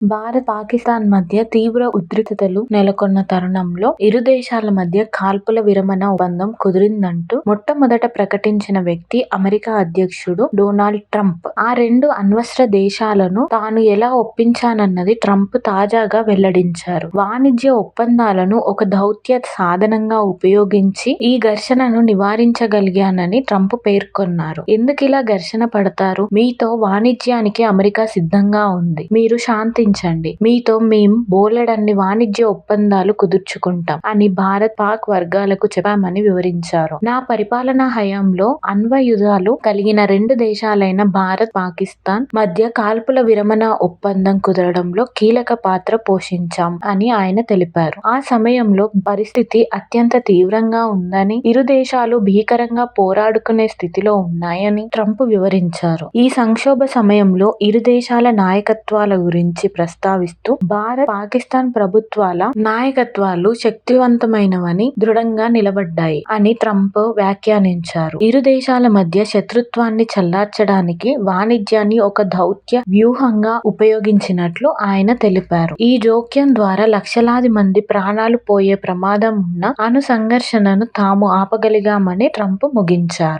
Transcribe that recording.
భారత్, పాకిస్తాన్ మధ్య తీవ్ర ఉద్రిక్తతలు నెలకొన్న తరుణంలో ఇరు దేశాల మధ్య కాల్పుల విరమణ ఒప్పందం కుదిరిందంటూ మొట్టమొదట ప్రకటించిన వ్యక్తి అమెరికా అధ్యక్షుడు డొనాల్డ్ ట్రంప్. ఆ రెండు అణ్వస్త్ర దేశాలను తాను ఎలా ఒప్పించానన్నది ట్రంప్ తాజాగా వెల్లడించారు. వాణిజ్య ఒప్పందాలను ఒక దౌత్య సాధనంగా ఉపయోగించి ఈ ఘర్షణను నివారించగలిగానని ట్రంప్ పేర్కొన్నారు. ఎందుకిలా ఘర్షణ పడతారు? మీతో వాణిజ్యానికి అమెరికా సిద్ధంగా ఉంది. మీరు శాంతి శాంతించండి. మీతో మేం బోలెడన్ని వాణిజ్య ఒప్పందాలు కుదుర్చుకుంటాం అని భారత్, పాక్ వర్గాలకు చెప్పామని వివరించారు. నా పరిపాలనా హయాంలో అణ్వాయుధాలు కలిగిన రెండు దేశాలైన భారత్, పాకిస్తాన్ మధ్య కాల్పుల విరమణ ఒప్పందం కుదరడంలో కీలక పాత్ర పోషించాం అని ఆయన తెలిపారు. ఆ సమయంలో పరిస్థితి అత్యంత తీవ్రంగా ఉందని, ఇరు దేశాలు భీకరంగా పోరాడుకునే స్థితిలో ఉన్నాయని ట్రంప్ వివరించారు. ఈ సంక్షోభ సమయంలో ఇరు దేశాల నాయకత్వాల గురించి ప్రస్తావిస్తూ భారత్, పాకిస్తాన్ ప్రభుత్వాల నాయకత్వాలు శక్తివంతమైనవని, దృఢంగా నిలబడ్డాయి అని ట్రంప్ వ్యాఖ్యానించారు. ఇరు దేశాల మధ్య శత్రుత్వాన్ని చల్లార్చడానికి వాణిజ్యాన్ని ఒక దౌత్య వ్యూహంగా ఉపయోగించినట్లు ఆయన తెలిపారు. ఈ జోక్యం ద్వారా లక్షలాది మంది ప్రాణాలు పోయే ప్రమాదం ఉన్న అణు సంఘర్షణను తాము ఆపగలిగామని ట్రంప్ ముగించారు.